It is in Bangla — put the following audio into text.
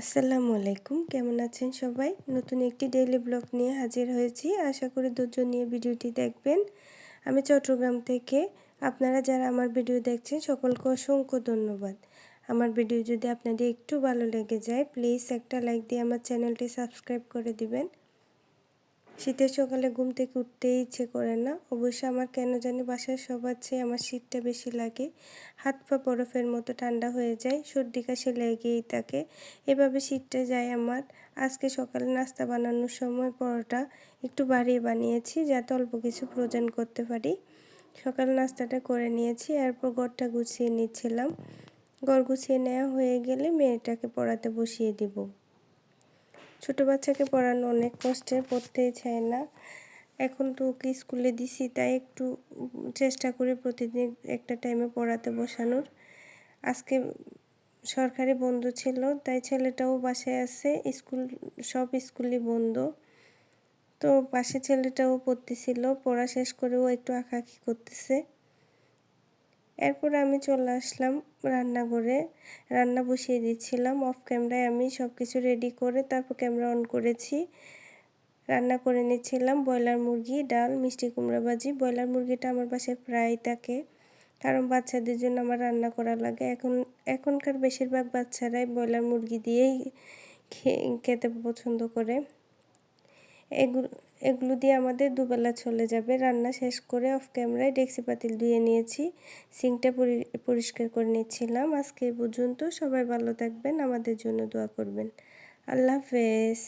আসসালামু আলাইকুম। কেমন আছেন সবাই? নতুন একটি ডেইলি ব্লগ নিয়ে হাজির হয়েছি। আশা করি দুজন নিয়ে ভিডিওটি দেখবেন। আমি চট্টগ্রাম থেকে। আপনারা যারা আমার ভিডিও দেখছেন, সকলকে অসংখ্য ধন্যবাদ। আমার ভিডিও যদি আপনাদের একটু ভালো লেগে যায় প্লিজ একটা লাইক দিয়ে আমার চ্যানেলটি সাবস্ক্রাইব করে দিবেন। শীতের সকালে ঘুম থেকে উঠতেই ইচ্ছে করে না। অবশ্য আমার কেন জানি বাসার সবার চেয়ে আমার শীতটা বেশি লাগে। হাত পা বরফের মতো ঠান্ডা হয়ে যায়, সর্দি কাশি লেগেই থাকে। এভাবে শীতটা যায় আমার। আজকে সকালে নাস্তা বানানোর সময় পরোটা একটু বাড়িয়ে বানিয়েছি, যাতে অল্প কিছু প্রয়োজন করতে পারি। সকাল নাস্তাটা করে নিয়েছি, এরপর ঘরটা গুছিয়ে নিচ্ছিলাম। ঘর গুছিয়ে নেওয়া হয়ে গেলে মেয়েটাকে পড়াতে বসিয়ে দিব। ছোট বাচ্চাকে পড়ানো অনেক কষ্টের পড়তেই চায় না। এখন তো ওকে স্কুলে দিছি, তাই একটু চেষ্টা করে প্রতিদিন একটা টাইমে পড়াতে বসানোর। আজকে সরকারি বন্ধ ছিল, তাই ছেলেটাও বাসায় আছে, স্কুল, সব স্কুলই বন্ধ। তো পাশে ছেলেটাও পড়তেছিল, পড়া শেষ করেও একটু আঁকাআঁকি করতেছে। এরপর আমি চলে আসলাম রান্নাঘরে। রান্না বসিয়ে দিচ্ছিলাম। অফ ক্যামেরায় আমি সব কিছু রেডি করে তারপর ক্যামেরা অন করেছি। রান্না করে নিচ্ছিলাম ব্রয়লার মুরগি, ডাল, মিষ্টি কুমড়া ভাজি। ব্রয়লার মুরগিটা আমার বাসায় প্রায় থাকে। কারণ বাচ্চাদের জন্য আমার রান্না করা লাগে। এখন, এখনকার বেশিরভাগ বাচ্চারাই ব্রয়লার মুরগি দিয়েই খেতে পছন্দ করে। এগুলো এগুলো দিয়ে আমাদের দুবেলা চলে যাবে। রান্না শেষ করে অফ ক্যামেরায় ডেক্সি পাতিল ধুয়ে নিয়েছি। সিঙ্কটা পরিষ্কার করে নিচ্ছিলাম। আজকে পর্যন্ত সবাই ভালো থাকবেন, আমাদের জন্য দোয়া করবেন। আল্লাহ হাফেজ।